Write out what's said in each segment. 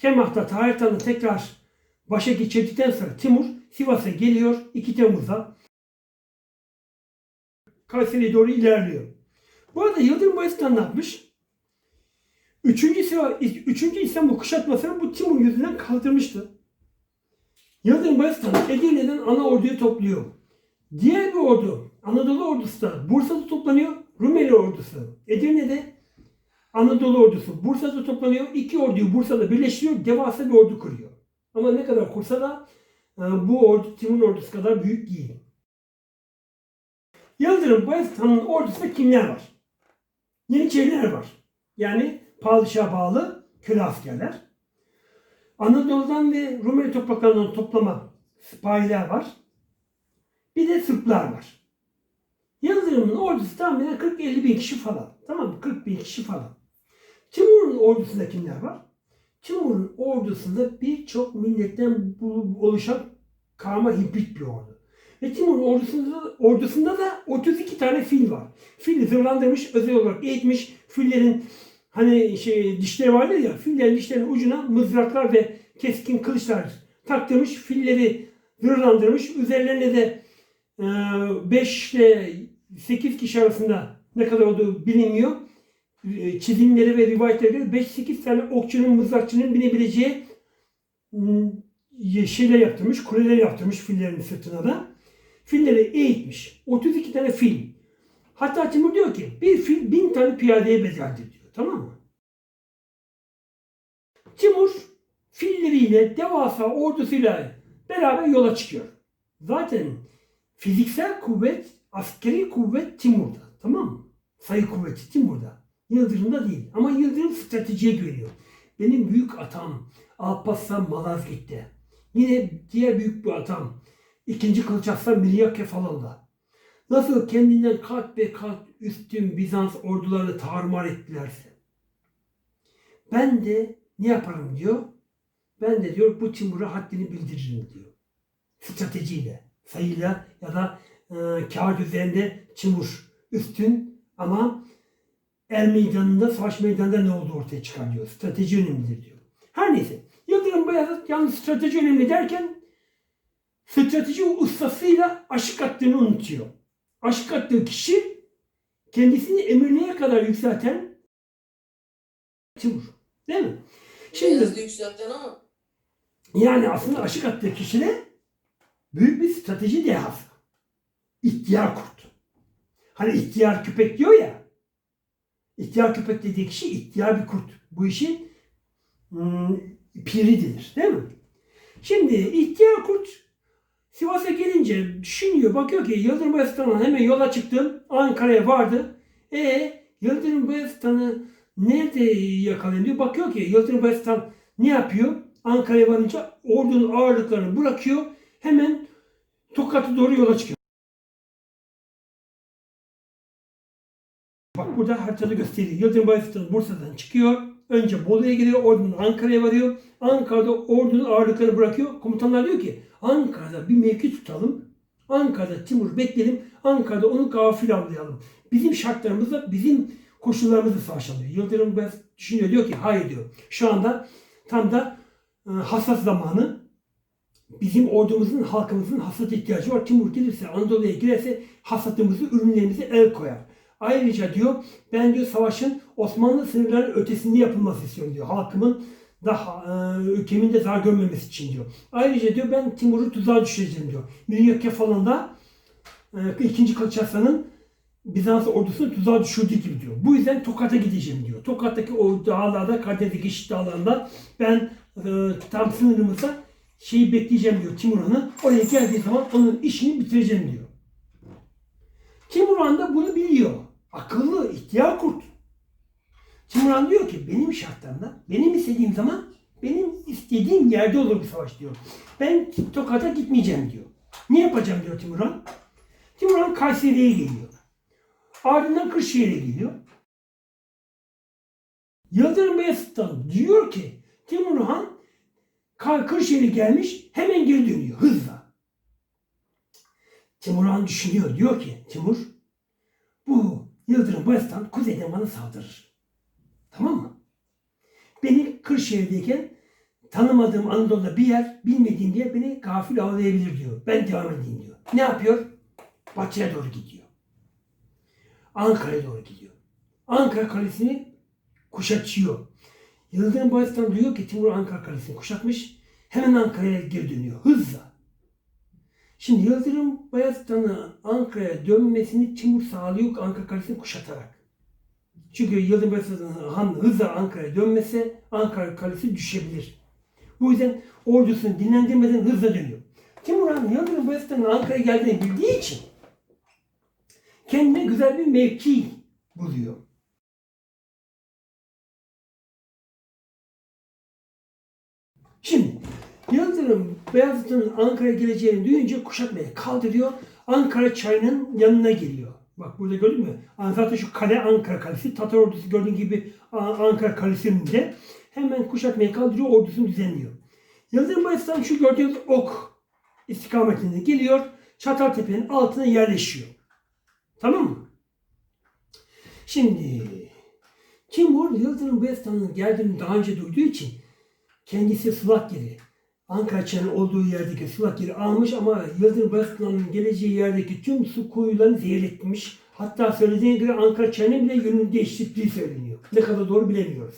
Kemah'ta Tahir tekrar başa geçirdikten sonra Timur Sivas'a geliyor 2 Temmuz'da. Kayseri'ye doğru ilerliyor. Bu arada Yıldırım Bayezid ne yapmış? Üçüncü, üçüncü İstanbul kuşatmasını bu Timur yüzünden kaldırmıştı. Yıldırım Bayezid Edirne'den ana orduyu topluyor. Diğer bir ordu, Anadolu ordusu da Bursa'da toplanıyor. Rumeli ordusu Edirne'de, Anadolu ordusu Bursa'da toplanıyor. İki orduyu Bursa'da birleştiriyor. Devasa bir ordu kuruyor. Ama ne kadar kursa da e, bu ordu Timur ordusu kadar büyük değil. Yıldırım Bayezid Han'ın ordusunda kimler var? Yeniçeriler var. Yani padişaha bağlı köle askerler. Anadolu'dan ve Rumeli topraklarından toplama sipahiler var. Bir de Sırplar var. Yıldırım'ın ordusu tahminen 40-50 bin kişi falan. Tamam mı? 40 bin kişi falan. Timur'un ordusunda kimler var? Timur'un ordusunda birçok milletten oluşan karma hibrit bir ordu. Ve Timur'un ordusunda, ordusunda da 32 tane fil var. Fili zırhlandırmış, özel olarak eğitmiş. Fillerin hani şey dişleri vardır ya, fillerin dişlerinin ucuna mızraklar ve keskin kılıçlar taktırmış. Filleri zırhlandırmış. Üzerlerine de 5 ile 8 kişi arasında ne kadar olduğu bilinmiyor. E, Çizimleri ve rivayetlere göre 5-8 tane okçunun, mızrakçının binebileceği m, şeyler yaptırmış, kuleler yaptırmış fillerin sırtına da. Filleri eğitmiş. 32 tane fil. Hatta Timur diyor ki bir fil bin tane piyadeye bedeldir diyor. Tamam mı? Timur filleriyle devasa ordusuyla beraber yola çıkıyor. Zaten fiziksel kuvvet, askeri kuvvet Timur'da. Tamam mı? Sayı kuvveti Timur'da. Yıldırım'da değil. Ama Yıldırım stratejiye güveniyor. Benim büyük atam Alparslan Malazgirt'te. Yine diğer büyük bir atam İkinci Kılıç Arslan Milyake Kefalon'da. Nasıl kendinden kat be kat üstün Bizans ordularını tarumar ettilerse. Ben de ne yaparım diyor. Ben de diyor bu Timur'a haddini bildiririm diyor. Stratejiyle, sayıyla ya da e, kağıt üzerinde Timur üstün ama el meydanında, savaş meydanında ne olduğu ortaya çıkar diyor. Strateji önemlidir diyor. Her neyse. Yıldırım Beyazıt yalnız strateji önemli derken strateji ustasıyla aşık attığını unutuyor. Aşık attığı kişi kendisini emirliğe kadar yükselten Timur. Değil mi? Şimdi Beyazıt'ı yükselten ama yani aslında aşık attığı kişi de büyük bir strateji dehası. İhtiyar kurt. Hani ihtiyar köpek diyor ya. İhtiyar köpek dediği kişi ihtiyar bir kurt. Bu işin hmm, piri denir. Değil mi? Şimdi ihtiyar kurt Sivas'a gelince düşünüyor. Bakıyor ki Yıldırım Bayezid'den hemen yola çıktım. Ankara'ya vardı. E Yıldırım Bayezid'den nerede yakalayayım diyor. Bakıyor ki Yıldırım Bayezid'den ne yapıyor? Ankara'ya varınca ordunun ağırlıklarını bırakıyor. Hemen Tokat'a doğru yola çıkıyor. Burada haritada gösteriyor. Yıldırım Bayezid Bursa'dan çıkıyor. Önce Bolu'ya gidiyor. Oradan Ankara'ya varıyor. Ankara'da ordunun ağırlıklarını bırakıyor. Komutanlar diyor ki Ankara'da bir mevki tutalım. Ankara'da Timur bekleyelim. Ankara'da onu gafil avlayalım. Bizim şartlarımızla, bizim koşullarımızla savaşalım. Yıldırım Bayezid düşünüyor. Diyor ki hayır diyor. Şu anda tam da e, hassas zamanı. Bizim ordumuzun, halkımızın hassas ihtiyacı var. Timur gelirse, Anadolu'ya girerse hasatımızı, ürünlerimizi el koyar. Ayrıca diyor ben diyor savaşın Osmanlı sınırlarının ötesinde yapılması istiyorum diyor. Halkımın daha e, ülkemin de zarar görmemesi için diyor. Ayrıca diyor ben Timur'u tuzağa düşüreceğim diyor. Miryake falan da e, 2. Kılıç Arslan'ın Bizans ordusunu tuzağa düşürdüğü gibi diyor. Bu yüzden Tokat'a gideceğim diyor. Tokat'taki o dağlarda, Karadeniz'deki geçit dağlarında ben e, tam sınırımızda şeyi bekleyeceğim diyor Timurhan'ı. Oraya geldiği zaman onun işini bitireceğim diyor. Timurhan da bunu biliyor. Akıllı, ihtiyar kurt. Timurhan diyor ki benim şartlarımda, benim istediğim zaman benim istediğim yerde olur bir savaş diyor. Ben Tokat'a gitmeyeceğim diyor. Ne yapacağım diyor Timurhan. Timurhan Kayseri'ye geliyor. Ardından Kırşehir'e geliyor. Yıldırım Beyazıt'tan diyor ki Timurhan Kar- Kırşehir'e gelmiş hemen geri dönüyor hızla. Timurhan düşünüyor diyor ki Timur bu Yıldırım Bayezid'den kuzeyden bana saldırır. Tamam mı? Beni Kırşehir'deyken tanımadığım Anadolu'da bir yer bilmediğim diye beni gafil avlayabilir diyor. Ben devam edeyim diyor. Ne yapıyor? Batıya doğru gidiyor. Ankara'ya doğru gidiyor. Ankara Kalesi'ni kuşatıyor. Yıldırım Bayezid'den duyuyor ki Timur Ankara Kalesi'ni kuşatmış. Hemen Ankara'ya geri dönüyor. Hızla. Şimdi Yıldırım Bayezid'den Ankara'ya dönmesini Timur sağlıyor Ankara Kalesi'ni kuşatarak. Çünkü Yıldırım Bayezid'den Han hızla Ankara'ya dönmese Ankara Kalesi düşebilir. Bu yüzden ordusunu dinlendirmeden hızla dönüyor. Timur Han Yıldırım Bayezid'den Ankara'ya geldiğini bildiği için kendine güzel bir mevki buluyor. Şimdi Yıldırım Beyazıt'ın Ankara'ya geleceğini duyunca kuşatmaya kaldırıyor. Ankara çayının yanına geliyor. Bak burada gördün mü? Zaten şu kale Ankara Kalesi. Tatar ordusu gördüğün gibi Ankara Kalesi'nin de hemen kuşatmaya kaldırıyor, ordusunu düzenliyor. Yıldırım Bayezid'den şu gördüğünüz ok istikametinde geliyor. Çataltepe'nin altına yerleşiyor. Tamam mı? Şimdi Timur Yıldırım Bayezid'in geldiğini daha önce duyduğu için kendisi sulak yeri. Ankara Çayı'nın olduğu yerdeki sulak yeri almış ama Yıldırım Bayezid'in geleceği yerdeki tüm su kuyularını zehirletmiş. Hatta söylediğine göre Ankara Çayı'nın bile yönünü değiştirdiği söyleniyor. Ne kadar doğru bilemiyoruz.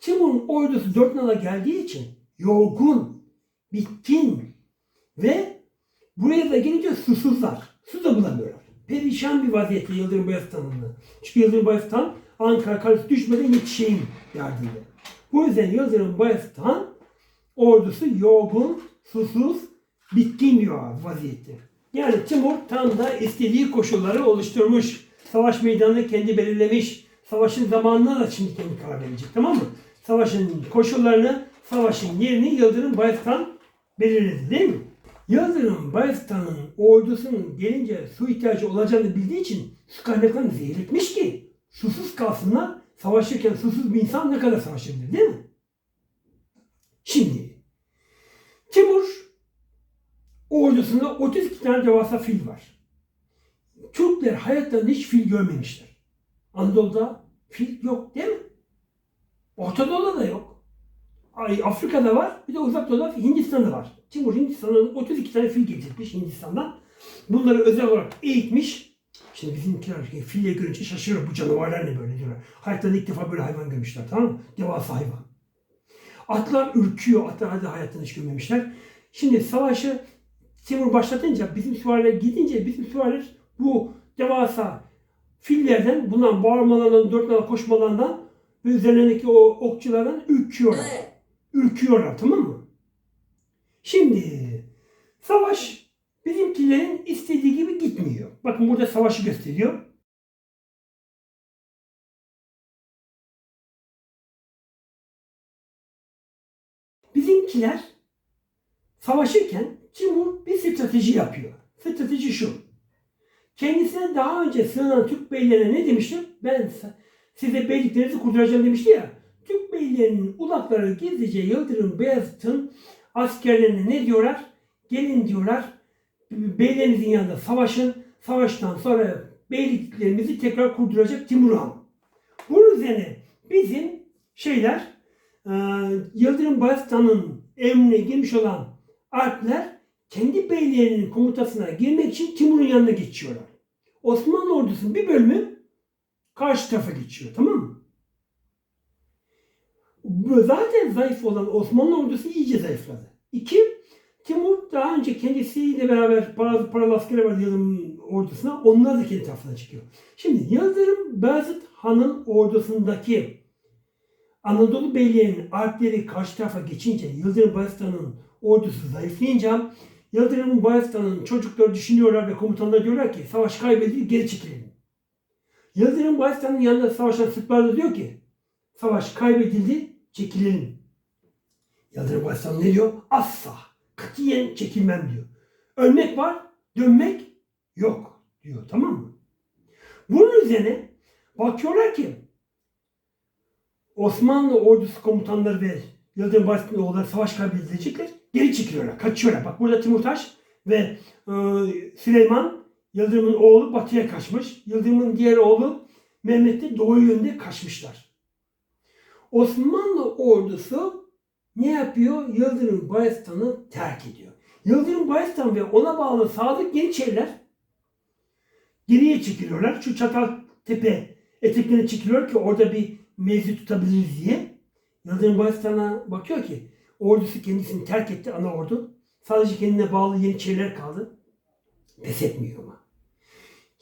Timur'un ordusu dört nala geldiği için yorgun, bitkin ve buraya da gelince susuzlar. Su da bulamıyorlar. Perişan bir vaziyette Yıldırım Bayezid'in. Çünkü Yıldırım Bayezid'in Ankara Kalesi düşmeden yetişeyim derdinde. Bu yüzden Yıldırım Bayezid'in ordusu yorgun, susuz, bitkin bir vaziyette. Yani Timur tam da istediği koşulları oluşturmuş. Savaş meydanını kendi belirlemiş. Savaşın zamanına da şimdi kendi karar verecek tamam mı? Savaşın koşullarını, savaşın yerini Yıldırım Bayezid'in belirledi değil mi? Yıldırım Bayezid'in ordusunun gelince su ihtiyacı olacağını bildiği için su kaynaklarını zehirletmiş ki susuz kalsınlar. Savaşırken susuz bir insan ne kadar savaşabilir değil mi? Şimdi Timur ordusunda 32 tane devasa fil var. Türkler hayatlarında hiç fil görmemişler. Anadolu'da fil yok değil mi? Orta Doğu'da da yok. Ay, Afrika'da var. Bir de Uzak Doğu'da Hindistan'da var. Timur Hindistan'dan 32 tane fil getirmiş Hindistan'dan. Bunları özel olarak eğitmiş. Şimdi bizimkiler fille görünce şaşırıyor. Bu canavarlar ne böyle diyorlar. Hayatlarında ilk defa böyle hayvan görmüşler tamam mı? Devasa hayvan. Atlar ürküyor. Atlar da hayatlarında hiç görmemişler. Şimdi savaşı Timur başlatınca bizim süvariler gidince bizim süvariler bu devasa fillerden bundan bağırmalarından, dört nala koşmalarından ve üzerlerindeki o okçulardan ürküyorlar. Ürküyorlar tamam mı? Şimdi savaş bizimkilerin istediği gibi gitmiyor. Bakın burada savaşı gösteriyor. Bizimkiler savaşırken Timur bir strateji yapıyor. Strateji şu. Kendisine daha önce sığınan Türk beylerine ne demişti? Ben size beyliklerinizi kurduracağım demişti ya. Türk beylerinin ulakları gizlice Yıldırım Beyazıt'ın askerlerine ne diyorlar? Gelin diyorlar. Beylerinizin yanında savaşın. Savaştan sonra beyliklerimizi tekrar kurduracak Timur Han. Bunun üzerine bizim şeyler Yıldırım Bayezid'in emrine girmiş olan Alpler kendi beylerinin komutasına girmek için Timur'un yanına geçiyorlar. Osmanlı ordusunun bir bölümü karşı tarafa geçiyor tamam mı? Zaten zayıf olan Osmanlı ordusu iyice zayıfladı. İki, Timur daha önce kendisiyle beraber bazı paralı askeri var Yıldırım ordusuna. Onlar da kendi tarafına çıkıyor. Şimdi Yıldırım Beyazıt Han'ın ordusundaki Anadolu beylerinin Alpleri karşı tarafa geçince Yıldırım Bayezid'in ordusu zayıflayınca Yıldırım Bayezid'in çocukları düşünüyorlar ve komutanlar diyorlar ki savaş kaybedildi geri çekilelim. Yıldırım Bayezid'in yanında savaşan Sırplar da diyor ki savaş kaybedildi çekilelim. Yıldırım Bayezid ne diyor? Asla katiyen çekilmem diyor. Ölmek var dönmek yok diyor tamam mı? Bunun üzerine bakıyorlar ki Osmanlı ordusu komutanları ve Yıldırım Bayezid'in savaş kaybedilecekler. Geri çekiliyorlar, kaçıyorlar. Bak burada Timurtaş ve e, Süleyman Yıldırım'ın oğlu batıya kaçmış. Yıldırım'ın diğer oğlu Mehmet de doğu yönde kaçmışlar. Osmanlı ordusu ne yapıyor? Yıldırım Bayezid'i terk ediyor. Yıldırım Bayezid ve ona bağlı Sadık Yeniçeriler geriye çekiliyorlar. Şu Çataltepe eteklerine çekiliyor ki orada bir mevzi tutabiliriz diye. Yıldırım Bayezid'e bakıyor ki ordusu kendisini terk etti ana ordu. Sadece kendine bağlı Yeniçeriler kaldı. Pes etmiyor ama.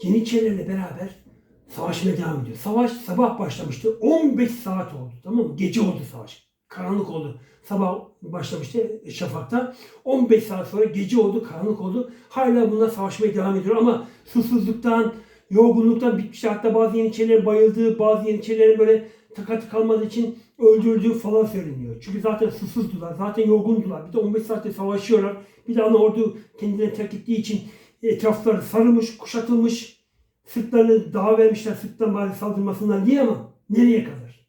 Yeniçerilerle beraber savaşmaya devam ediyor. Savaş sabah başlamıştı. 15 saat oldu. Tamam mı? Gece oldu savaş. Karanlık oldu. Sabah başlamıştı şafakta. 15 saat sonra gece oldu, karanlık oldu. Hala bunlar savaşmaya devam ediyor ama susuzluktan, yorgunluktan bitmiş. Hatta bazı yeniçerilerin bayıldığı, bazı yeniçerilerin böyle takatı kalmadığı için öldürüldüğü falan söyleniyor. Çünkü zaten susuzdular, zaten yorgundular. Bir de 15 saatte savaşıyorlar. Bir de ana ordu kendilerini terk ettiği için etrafları sarılmış, kuşatılmış. Sırtlarını dağa vermişler sırttan bari saldırmasından diye ama nereye kadar?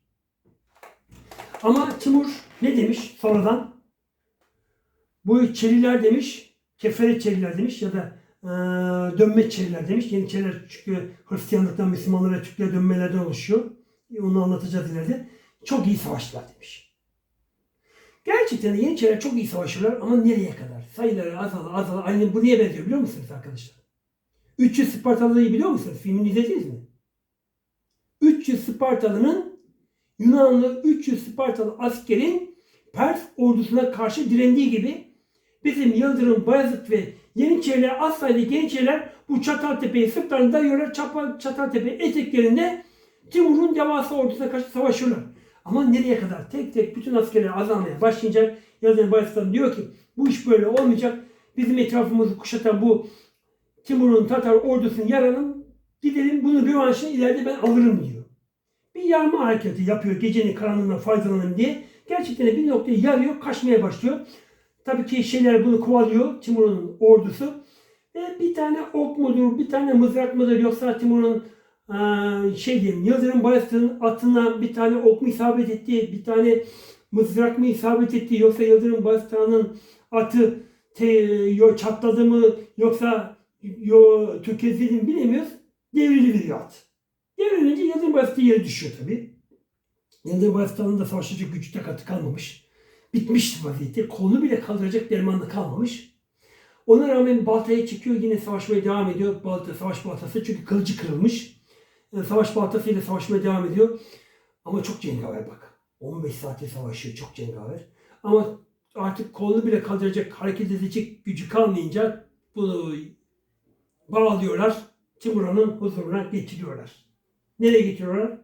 Ama Timur ne demiş sonradan? Bu Çeliler demiş, Keferet Çeliler demiş ya da e, dönme Çeliler demiş. Yeniçeriler çünkü Hristiyanlıktan Müslümanlara Türklere dönmelerden oluşuyor. Onu anlatacağız ileride. Çok iyi savaştılar demiş. Gerçekten de Yeniçeriler çok iyi savaşıyorlar ama nereye kadar? Sayıları azala azala. Aynı bu niye benziyor biliyor musunuz arkadaşlar? 300 Spartalı'yı biliyor musunuz? Filmini izlediniz mi? 300 Spartalı'nın Yunanlı 300 Spartalı askerin Pers ordusuna karşı direndiği gibi bizim Yıldırım, Bayezid ve Yeniçeriler, az sayıda Yeniçeriler bu Çataltepe'yi sırtlarında dayıyorlar. Çapa- Çataltepe eteklerinde Timur'un devasa ordusuna karşı savaşıyorlar. Ama nereye kadar? Tek tek bütün askerler azalmaya başlayınca Yıldırım Bayezid diyor ki bu iş böyle olmayacak. Bizim etrafımızı kuşatan bu Timur'un Tatar ordusunu yaralım. Gidelim bunun rövanşını ileride ben alırım diyor. Bir yarma hareketi yapıyor gecenin karanlığından faydalanın diye. Gerçekten bir noktayı yarıyor, kaçmaya başlıyor. Tabii ki şeyler bunu kovalıyor Timur'un ordusu. Ve bir tane ok mudur, bir tane mızrak mıdır yoksa Timur'un şey diyeyim Yıldırım Bayezid'in atına bir tane ok mu isabet etti, bir tane mızrak mı isabet etti yoksa Yıldırım Bayezid'in atı te, yo, çatladı mı yoksa yo, tökezledi mi bilemiyoruz. Devriliveriyor at. Devrilince Yıldırım Bayezid yere düşüyor tabii. Yıldırım Bayezid'in da savaşacak gücü takatı kalmamış. Bitmiş vaziyette. Kolunu bile kaldıracak dermanı kalmamış. Ona rağmen baltaya çekiyor yine savaşmaya devam ediyor. Balta, savaş baltası çünkü kılıcı kırılmış. Yani savaş baltasıyla savaşmaya devam ediyor. Ama çok cengaver bak. 15 saatte savaşıyor çok cengaver. Ama artık kolunu bile kaldıracak, hareket edecek gücü kalmayınca bunu bağlıyorlar. Timura'nın huzuruna getiriyorlar. Nereye getiriyorlar?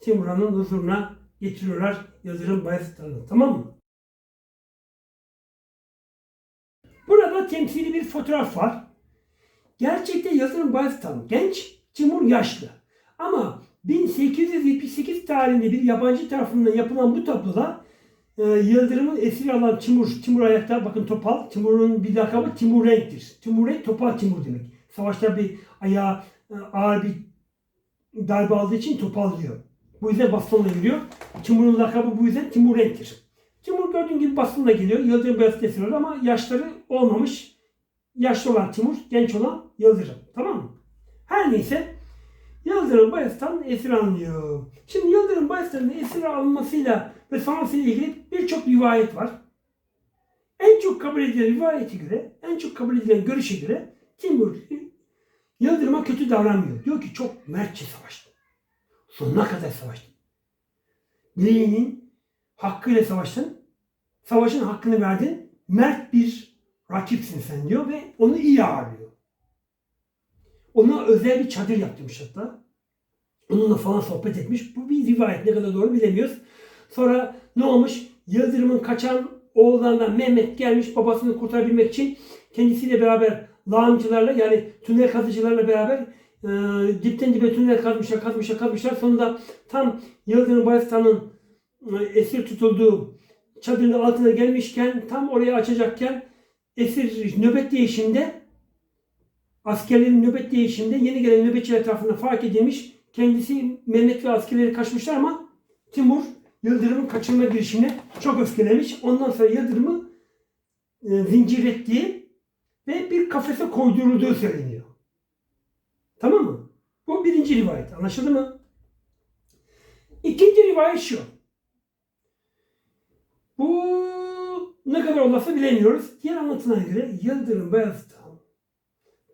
Timura'nın huzuruna getiriyorlar Yıldırım Bayezid'i. Tamam mı? Burada temsili bir fotoğraf var. Gerçekte Yıldırım Bayezid genç, Timur yaşlı. Ama 1878 tarihinde bir yabancı tarafından yapılan bu tabloda e, Yıldırım'ın esir alan Timur, Timur ayakta bakın Topal, Timur'un bir lakabı Timur Renk'tir. Timur Renk, Topal Timur demek. Savaşta bir ayağı e, ağır bir darbe aldığı için Topal diyor. Bu yüzden bastonla giriyor. Timur'un lakabı bu yüzden Timur Renk'tir. Timur gördüğün gibi bastonla geliyor. Yıldırım Beyazıt esir ama yaşları olmamış. Yaşlı olan Timur, genç olan Yıldırım. Tamam mı? Her neyse Yıldırım Bayezid'den esir alınıyor. Şimdi Yıldırım Bayezid'in esir alınmasıyla ve sonrasıyla ilgili birçok rivayet var. En çok kabul edilen rivayete göre, en çok kabul edilen görüşe göre Timur Yıldırım'a kötü davranmıyor. Diyor ki çok mertçe savaştı. Sonuna kadar savaştı. Bileğinin hakkıyla savaştın. Savaşın hakkını verdin. Mert bir rakipsin sen diyor ve onu iyi ağırlıyor. Ona özel bir çadır yaptırmış hatta. Onunla falan sohbet etmiş. Bu bir rivayet ne kadar doğru bilemiyoruz. Sonra ne olmuş? Yıldırım'ın kaçan oğullarından Mehmet gelmiş babasını kurtarabilmek için kendisiyle beraber lağımcılarla yani tünel kazıcılarla beraber e, dipten dibe tünel kazmışlar, kazmışlar, kazmışlar. Sonunda tam Yıldırım Bayezid'in e, esir tutulduğu çadırın altına gelmişken tam oraya açacakken esir nöbet değişiminde askerlerin nöbet değişiminde yeni gelen nöbetçiler tarafından fark edilmiş. Kendisi Mehmet ve askerleri kaçmışlar ama Timur Yıldırım'ın kaçırma girişimine çok öfkelenmiş. Ondan sonra Yıldırım'ı e, zincirlettiği ve bir kafese koydurulduğu söyleniyor. Tamam mı? Bu birinci rivayet. Anlaşıldı mı? İkinci rivayet şu. Bu ne kadar olası bilemiyoruz. Diğer anlatılana göre Yıldırım Beyazıt'tan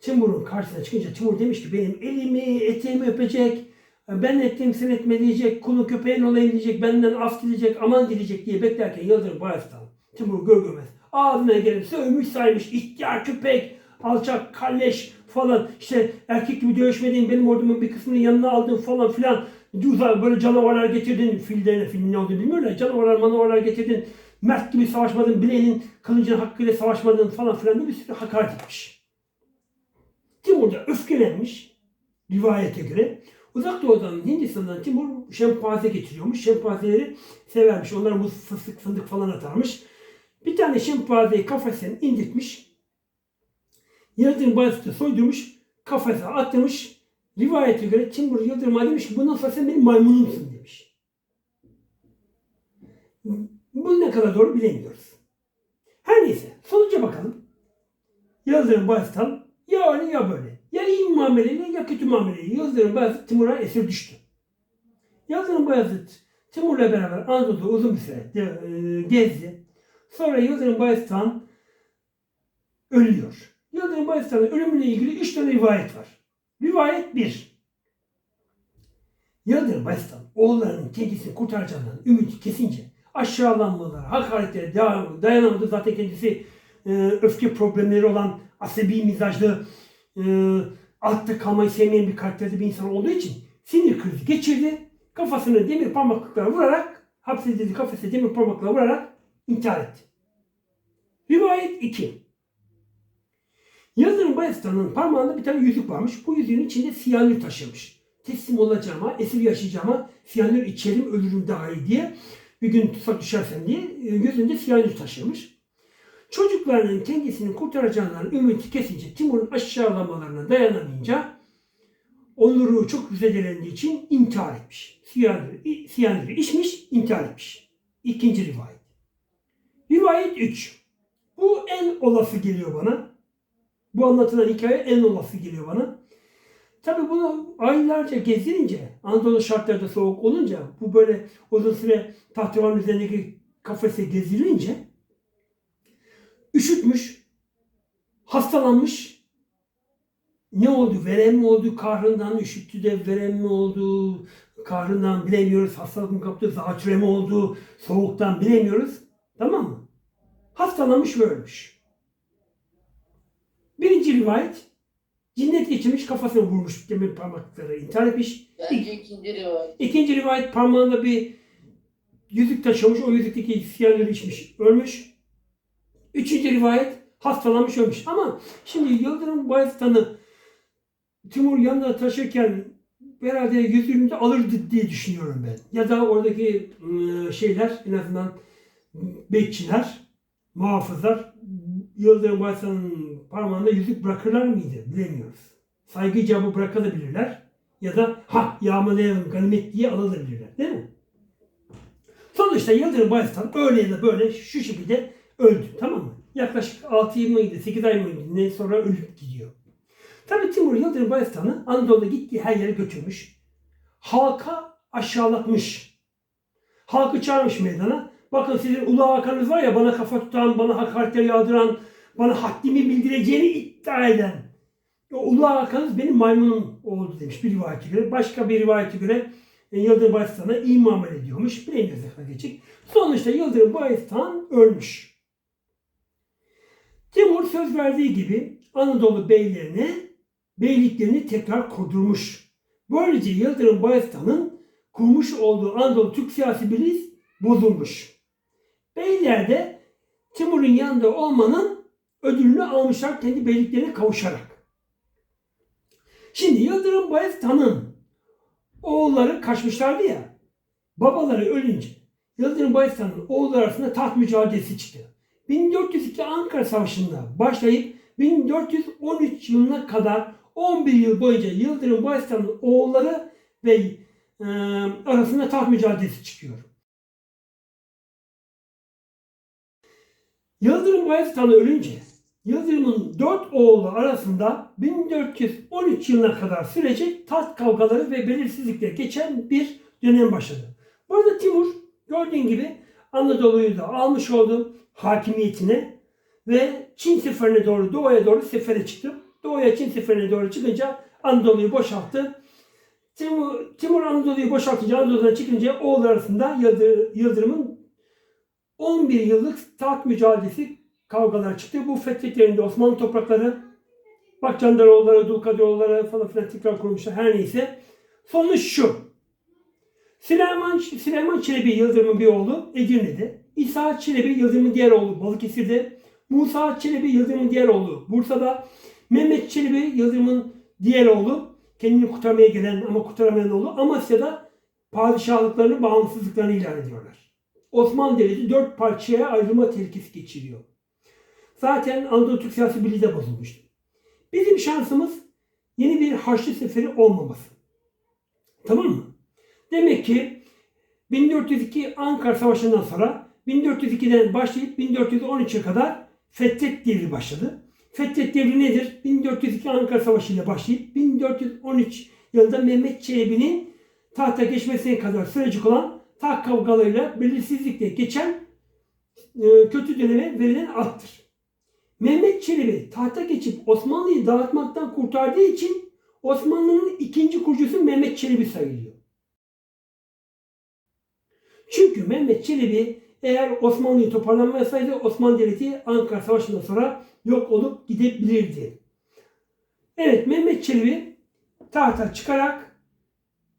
Timur'un karşısına çıkınca Timur demiş ki benim elimi eteğimi öpecek. Ben ettiğim sen etme diyecek. Kulu köpeğin olayım diyecek. Benden af dileyecek. Aman dileyecek diye beklerken Yıldırım Beyazıt'tan Timur gör görmez. Ağzına gelip sövmüş saymış. ihtiyar köpek, alçak, kalleş falan. işte erkek gibi dövüşmediğin benim ordumun bir kısmını yanına aldın falan filan. Uzak böyle canavarlar getirdin. Fillerine filmin ne olduğunu bilmiyorlar. Canavarlar manavarlar getirdin. Mert gibi savaşmadın. Bileğinin kılıcın hakkıyla savaşmadın falan filan diye bir sürü hakaret etmiş. Timur da öfkelenmiş rivayete göre. Uzak Doğu'dan Hindistan'dan Timur şempanze getiriyormuş. Şempanzeleri severmiş. Onlara muz, fıstık, fındık falan atarmış. Bir tane şempanzeyi kafesten indirtmiş. Yıldırım Bayezid'i soydurmuş. Kafese atmış. Rivayete göre Timur Yıldırım'a demiş ki bundan sonra sen benim maymunumsun demiş. Bu ne kadar doğru bilemiyoruz. Her neyse sonuca bakalım. Yıldırım Bayezid'den ya öyle ya böyle. Ya iyi muameleyle ya kötü muameleyle. Yıldırım Bayezid Timur'a esir düştü. Yıldırım Bayezid Timur'la beraber Anadolu'da uzun bir süre e, gezdi. Sonra Yıldırım Bayezid Han ölüyor. Yıldırım Bayezid Han'ın ölümüyle ilgili üç tane rivayet var. Rivayet 1. Yıldırım Bayezid Han oğullarının kendisini kurtaracağından ümit kesince aşağılanmalara, hakaretlere dayanamadı. Zaten kendisi e, öfke problemleri olan asabi mizaclı, e, altta kalmayı sevmeyen bir karakterde bir insan olduğu için sinir krizi geçirdi. Kafasını demir parmaklıklara vurarak, hapsedildi kafese demir parmaklıklara vurarak intihar etti. Rivayet 2. Yıldırım Bayezid'in parmağında bir tane yüzük varmış. Bu yüzüğün içinde siyanür taşımış. Teslim olacağıma, esir yaşayacağıma siyanür içerim ölürüm daha iyi diye bir gün tutsak düşersem diye e, gözünde siyanür taşımış. Çocuklarının kendisini kurtaracağından ümidi kesince Timur'un aşağılamalarına dayanamayınca onuru çok zedelendiği için intihar etmiş. Siyanürü, siyanürü içmiş, intihar etmiş. İkinci rivayet. Rivayet 3. Bu en olası geliyor bana. Bu anlatılan hikaye en olası geliyor bana. Tabi bunu aylarca gezdirince, Anadolu şartlarda soğuk olunca, bu böyle uzun süre tahtevanın üzerindeki kafese gezilince üşütmüş, hastalanmış. Ne oldu? Verem mi oldu? Kahrından üşüttü de verem mi oldu? Kahrından bilemiyoruz. Hastalık mı kaptı? Zatüre mi oldu? Soğuktan bilemiyoruz. Tamam mı? Hastalanmış ve ölmüş. Birinci rivayet cinnet geçirmiş kafasına vurmuş demir parmaklıkları intihar etmiş. Bence ikinci rivayet. İkinci rivayet parmağında bir yüzük taşımış. O yüzükteki siyanürü içmiş. Ölmüş. Üçüncü rivayet hastalanmış ölmüş. Ama şimdi Yıldırım Bayezid'ini Timur yanında taşırken herhalde yüzüğünü de alırdı diye düşünüyorum ben. Ya da oradaki ıı, şeyler en azından bekçiler, muhafızlar Yıldırım Bayezid'in parmağında yüzük bırakırlar mıydı? Bilemiyoruz. Saygı icabı bırakabilirler. Ya da ha yağmalayalım ganimet diye alabilirler. Değil mi? Sonuçta Yıldırım Bayezid öyle ya da böyle şu şekilde öldü. Tamam mı? Yaklaşık 6 yıl mıydı, 8 ay mıydı ne sonra ölüp gidiyor. Tabii Timur Yıldırım Bayezid'i Anadolu'da gittiği her yere götürmüş. Halka aşağılatmış. Halkı çağırmış meydana. Bakın sizin ulu hakanınız var ya bana kafa tutan, bana hakaretler yağdıran, bana haddimi bildireceğini iddia eden. O ulu hakanınız benim maymunum oldu demiş bir rivayete göre. Başka bir rivayete göre e, Yıldırım Bayezid'e iyi muamele ediyormuş. Bilemiyoruz ne kadar geçecek. Sonuçta Yıldırım Bayezid Han ölmüş. Timur söz verdiği gibi Anadolu beylerine beyliklerini tekrar kurdurmuş. Böylece Yıldırım Bayezid Han'ın kurmuş olduğu Anadolu Türk siyasi birliği bozulmuş. Beyler de Timur'un yanında olmanın ödülünü almışlar kendi beyliklerine kavuşarak. Şimdi Yıldırım Bayezid Han'ın oğulları kaçmışlardı ya. Babaları ölünce Yıldırım Bayezid Han'ın oğulları arasında taht mücadelesi çıktı. 1402 Ankara Savaşı'nda başlayıp 1413 yılına kadar 11 yıl boyunca Yıldırım Bayezid Han'ın oğulları ve e, arasında taht mücadelesi çıkıyor. Yıldırım Bayezid Han ölünce Yıldırım'ın dört oğlu arasında 1413 yılına kadar sürecek taht kavgaları ve belirsizlikler geçen bir dönem başladı. Bu arada Timur gördüğün gibi Anadolu'yu da almış oldu hakimiyetine ve Çin seferine doğru doğuya doğru sefere çıktı. Doğuya Çin seferine doğru çıkınca Anadolu'yu boşalttı. Timur, Timur Anadolu'yu boşaltınca Anadolu'dan çıkınca oğullar arasında Yıldır, Yıldırım'ın 11 yıllık taht mücadelesi kavgalar çıktı. Bu fethetlerinde Osmanlı toprakları Bakcandaroğulları, Dulkadiroğulları falan filan tekrar kurmuşlar. Her neyse. Sonuç şu. Süleyman, Süleyman Çelebi Yıldırım'ın bir oğlu Edirne'de. İsa Çelebi Yıldırım'ın diğer oğlu Balıkesir'de. Musa Çelebi Yıldırım'ın diğer oğlu Bursa'da. Mehmet Çelebi Yıldırım'ın diğer oğlu kendini kurtarmaya gelen ama kurtaramayan oğlu Amasya'da padişahlıklarını, bağımsızlıklarını ilan ediyorlar. Osmanlı Devleti dört parçaya ayrılma tehlikesi geçiriyor. Zaten Anadolu Türk siyasi birliği de bozulmuştu. Bizim şansımız yeni bir Haçlı Seferi olmaması. Tamam mı? Demek ki 1402 Ankara Savaşı'ndan sonra 1402'den başlayıp 1413'e kadar Fethet Devri başladı. Fethet Devri nedir? 1402 Ankara Savaşı ile başlayıp 1413 yılında Mehmet Çelebi'nin tahta geçmesine kadar sürecek olan taht kavgalarıyla belirsizlikle geçen e, kötü döneme verilen attır. Mehmet Çelebi tahta geçip Osmanlı'yı dağıtmaktan kurtardığı için Osmanlı'nın ikinci kurucusu Mehmet Çelebi sayılıyor. Çünkü Mehmet Çelebi eğer Osmanlı'yı toparlanmasaydı Osmanlı Devleti Ankara Savaşı'ndan sonra yok olup gidebilirdi. Evet Mehmet Çelebi tahta çıkarak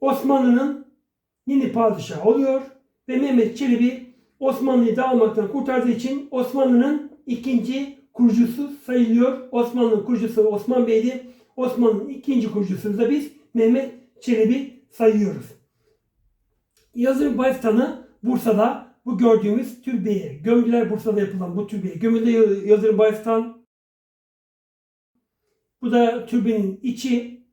Osmanlı'nın yeni padişahı oluyor ve Mehmet Çelebi Osmanlı'yı dağılmaktan kurtardığı için Osmanlı'nın ikinci kurucusu sayılıyor. Osmanlı'nın kurucusu Osman Bey'di. Osmanlı'nın ikinci kurucusu da biz Mehmet Çelebi sayıyoruz. Yazır Bayezid'anı Bursa'da bu gördüğümüz türbeye gömdüler. Bursa'da yapılan bu türbeye gömüldü Yazır Bayezid'an. Bu da türbenin içi.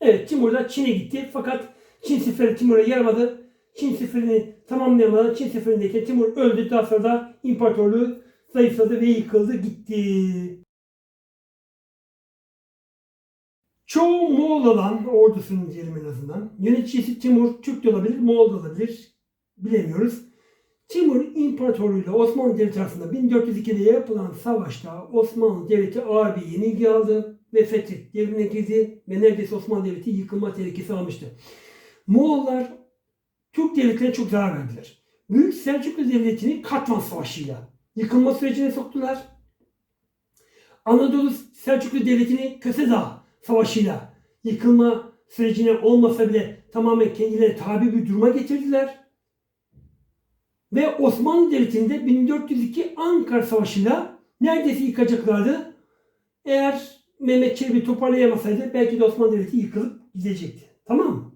Evet Timur da Çin'e gitti. Fakat Çin seferi Timur'a yaramadı. Çin seferini tamamlayamadan Çin seferindeyken Timur öldü. Daha sonra da imparatorluğu zayıfladı ve yıkıldı gitti. Çoğu Moğol olan ordusunun diyelim en azından. Yöneticisi Timur Türk de olabilir, Moğol da olabilir. Bilemiyoruz. Timur İmparatorluğu Osmanlı Devleti arasında 1402'de yapılan savaşta Osmanlı Devleti ağır bir yenilgi aldı ve Fethet devrine girdi ve neredeyse Osmanlı Devleti yıkılma tehlikesi almıştı. Moğollar Türk devletlerine çok zarar verdiler. Büyük Selçuklu Devleti'ni Katman Savaşı'yla yıkılma sürecine soktular. Anadolu Selçuklu Devleti'ni Kösedağ Savaşı'yla yıkılma sürecine olmasa bile tamamen kendilerine tabi bir duruma getirdiler. Ve Osmanlı Devleti'nde 1402 Ankara Savaşı'yla neredeyse yıkacaklardı. Eğer Mehmet Çelebi toparlayamasaydı belki de Osmanlı Devleti yıkılıp gidecekti. Tamam mı?